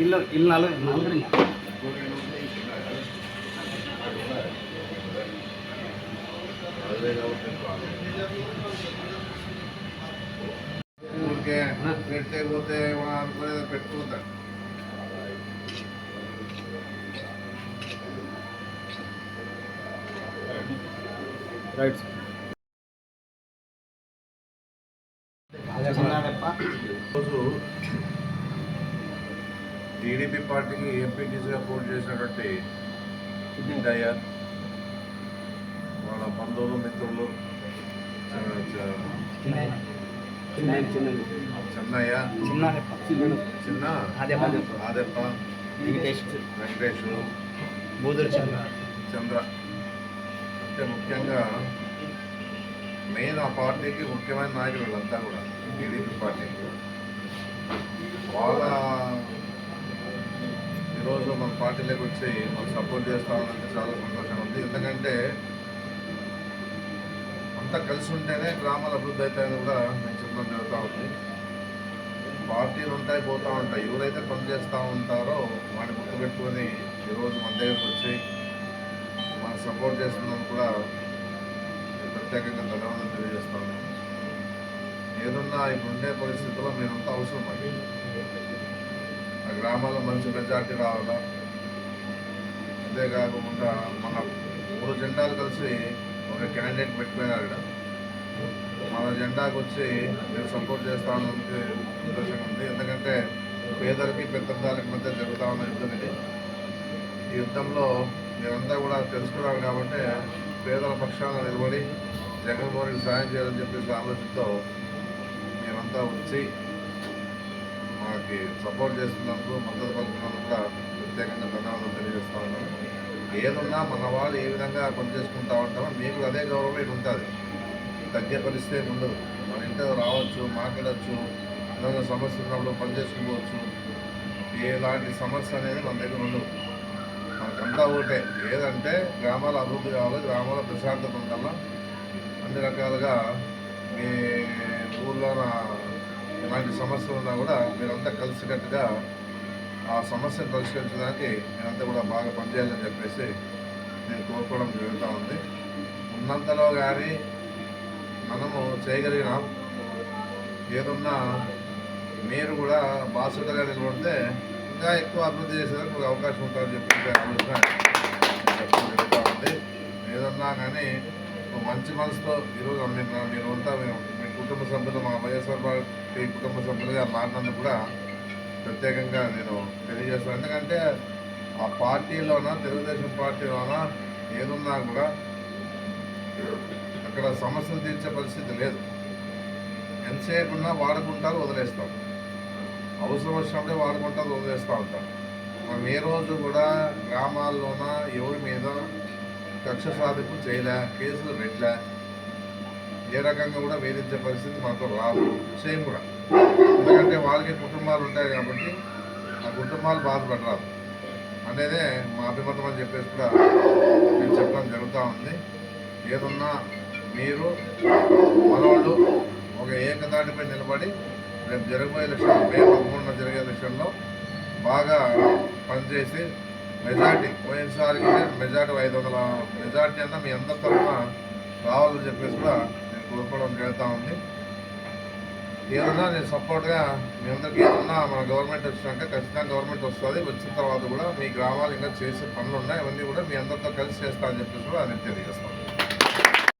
ఇల్లు ఇల్లు నలుగురు నలుగురు ఊరికే పెడితే పోతే అనుకునేది రైట్ రోజు టీడీపీ పార్టీకి ఎంపీటీసీగా పోటీ చేసినటువంటి సిద్ధిందయ్య వాళ్ళ బంధువులు మిత్రులు చెన్నయ్య. చిన్న ఆదెప్ప వెంకటేష్. వెంకటేష్ బూదురు చంద్ర. చంద్ర. అంటే ముఖ్యంగా మెయిన్ ఆ పార్టీకి ముఖ్యమైన నాయకులు వీళ్ళంతా కూడా టీడీపీ పార్టీకి వాళ్ళ ఈరోజు మన పార్టీలోకి వచ్చి మనం సపోర్ట్ చేస్తామంటే చాలా సంతోషంగా ఉంది. ఎందుకంటే అంతా కలిసి ఉంటేనే గ్రామాల అభివృద్ధి అవుతాయని కూడా నేను చెప్పడం జరుగుతూ ఉంది. పార్టీలు ఉంటాయి పోతూ ఉంటాయి. ఎవరైతే పనిచేస్తూ ఉంటారో వాడిని గుర్తుపెట్టుకొని ఈరోజు మన దగ్గరకు వచ్చి సపోర్ట్ చేస్తున్నందుకు కూడా ప్రత్యేకంగా ధన్యవాదాలు తెలియజేస్తాను. ఏదన్నా ఇప్పుడు ఉండే పరిస్థితుల్లో మీరంతా అవసరం అండి ఆ గ్రామాల్లో మంచి మెజార్టీ రావాలా? అంతేకాకుండా మన మూడు జెండాలు కలిసి ఒక క్యాండిడేట్ పెట్టుకున్నారు ఇక్కడ మన జెండాకు వచ్చి మీరు సపోర్ట్ చేస్తాను సంతోషంగా ఉంది. ఎందుకంటే పేదలకి పెద్దదానికి మధ్య జరుగుతా ఉన్న యుద్ధం ఇది. యుద్ధంలో మీరంతా కూడా తెలుసుకున్నారు కాబట్టి పేదల పక్షాన నిలబడి జగన్మోహన్ రెడ్డి సాయం చేయాలని చెప్పేసి ఆలోచనతో మేమంతా వచ్చి మాకి సపోర్ట్ చేస్తున్నందుకు మద్దతు పలుకున్నందుకు కూడా ప్రత్యేకంగా ధన్యవాదాలు తెలియజేస్తా ఉన్నాను. ఏదున్నా మన వాళ్ళు ఏ విధంగా పనిచేసుకుంటా ఉంటామో మీకు అదే గౌరవం ఇటు ఉంటుంది. తగ్గే పరిస్థితి ఉండదు. మన ఇంట్లో రావచ్చు మాట్లాడచ్చు ఏదైనా సమస్య ఉన్నప్పుడు పనిచేసుకోవచ్చు ఎలాంటి సమస్య అనేది మన దగ్గర ఉండదు. మనకంతా ఒకటే. ఏదంటే గ్రామాల అభివృద్ధి కావాలి గ్రామాల ప్రశాంతత ఉండాలా. అన్ని రకాలుగా మీ ఊళ్ళోన ఎలాంటి సమస్యలు ఉన్నా కూడా మీరంతా కలిసికట్టుగా ఆ సమస్యను పరిష్కరించడానికి మీరంతా కూడా బాగా పనిచేయాలని చెప్పేసి నేను కోరుకోవడం జరుగుతూ ఉంది. ఉన్నంతలో కానీ మనము చేయగలిగినాం ఏదున్నా మీరు కూడా బాసులుగా నిలబడితే ఇంకా ఎక్కువ అభివృద్ధి చేసేందుకు ఒక అవకాశం ఉంటుందని చెప్పి ఆలోచన జరుగుతూ ఉంది ఏదన్నా కానీ మంచి మనసుతో ఈరోజు మీరు మీరు ఉంటా మేము మీ కుటుంబ సభ్యులు మా వైఎస్ఆర్ పార్టీ కుటుంబ సభ్యులుగా మారినందుకు కూడా ప్రత్యేకంగా నేను తెలియజేస్తాను. ఎందుకంటే ఆ పార్టీలోన తెలుగుదేశం పార్టీలోన ఏదున్నా కూడా అక్కడ సమస్యలు తీర్చే పరిస్థితి లేదు. ఎంతసేపు ఉన్నా వాడుకుంటారు వదిలేస్తాం అవసరం వచ్చినప్పుడే వాడుకుంటారు వదిలేస్తూ ఉంటాం. మనం ఏ రోజు కూడా గ్రామాల్లోన ఎవరి మీద కక్ష సాధింపు చేయలే కేసులు పెట్టలే ఏ రకంగా కూడా వేధించే పరిస్థితి మాకు రాదు. సేమ్ కూడా. ఎందుకంటే వాళ్ళకి కుటుంబాలు ఉంటాయి కాబట్టి ఆ కుటుంబాలు బాధపడరాదు. అనేదే మా అభిమతం అని చెప్పేసి కూడా నేను చెప్పడం జరుగుతూ ఉంది. ఏదున్నా మీరు మనవాళ్ళు ఒక ఏకదాటిపై నిలబడి రేపు జరగబోయే ఎలక్షన్ మే పదమూడున జరిగే ఎలక్షన్లో బాగా పనిచేసి మెజార్టీ పోయినసారికి మెజార్టీ ఐదు వందల మెజార్టీ అన్న మీ అందరి తరఫున రావాలని చెప్పేసి కూడా నేను కోరుకోవడం జరుగుతూ ఉంది. ఏదన్నా నేను సపోర్ట్గా మీ అందరికీ ఏదన్నా మన గవర్నమెంట్ వచ్చినాక ఖచ్చితంగా గవర్నమెంట్ వస్తుంది. వచ్చిన తర్వాత కూడా మీ గ్రామాలు ఇంకా చేసే పనులు ఉన్నాయి. అవన్నీ కూడా మీ అందరితో కలిసి చేస్తా అని చెప్పేసి కూడా నేను తెలియజేస్తాను.